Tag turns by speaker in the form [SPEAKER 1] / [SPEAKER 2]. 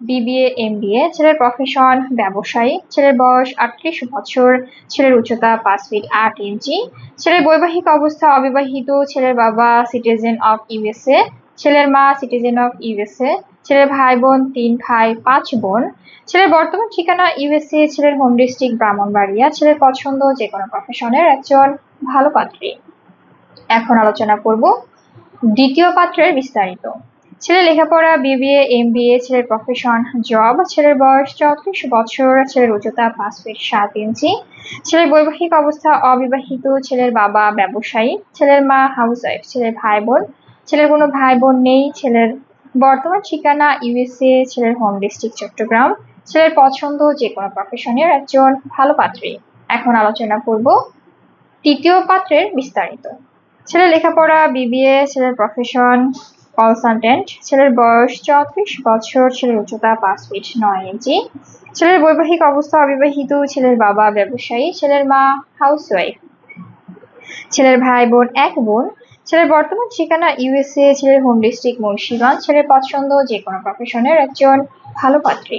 [SPEAKER 1] BBA MBA ছেলের profession ব্যবসায়ী, ছেলের বয়স আটত্রিশ বছর, ছেলের উচ্চতা পাঁচ ফিট আট ইঞ্চি ছেলের বৈবাহিক অবস্থা অবিবাহিত, ছেলের বাবা সিটিজেন অফ ইউএসএ ছেলের মা সিটিজেন অফ ইউএসএ ছেলের ভাই বোন তিন ভাই, পাঁচ বোন, ছেলের বর্তমান ঠিকানা ইউএসএ ছেলের হোম ডিস্ট্রিক্ট ব্রাহ্মণবাড়িয়া, ছেলের পছন্দ যে কোনো প্রফেশনের একজন ভালো পাত্রী। এখন আলোচনা করব দ্বিতীয় পাত্রের বিস্তারিত। ছেলে লেখাপড়া, বিবিএ, এমবিএ, ছেলের প্রফেশন জব ছেলের বয়স চৌত্রিশ বছর, ছেলের উচ্চতা পাঁচ ফিট সাত ইঞ্চি, ছেলের বৈবাহিক অবস্থা অবিবাহিত, ছেলের বাবা ব্যবসায়ী, ছেলের মা হাউস ওয়াইফ ছেলের ভাই বোন ছেলের কোনো ভাই বোন নেই, ছেলের বর্তমান ঠিকানা ইউএসএ ছেলের হোম ডিস্ট্রিক্ট চট্টগ্রাম, ছেলের পছন্দ যে কোনো প্রফেশনের একজন ভালো পাত্রী। এখন আলোচনা করব তৃতীয় পাত্রের বিস্তারিত। ছেলের লেখাপড়া, বিবিএ, ছেলের প্রফেশন কনসালটেন্ট। ছেলের বয়স চৌত্রিশ, বছর ছেলের উচ্চতা পাঁচ ফিট নয় ইঞ্চি। ছেলের বৈবাহিক অবস্থা অবিবাহিত, ছেলের বাবা ব্যবসায়ী, ছেলের মা হাউসওয়াইফ। ছেলের ভাই বোন এক বোন। ছেলের বর্তমান ঠিকানা ইউএসএ ছেলের হোম ডিস্ট্রিক্ট মুন্সিগঞ্জ। ছেলের পছন্দ যে কোনো প্রফেশনের একজন ভালো পাত্রী।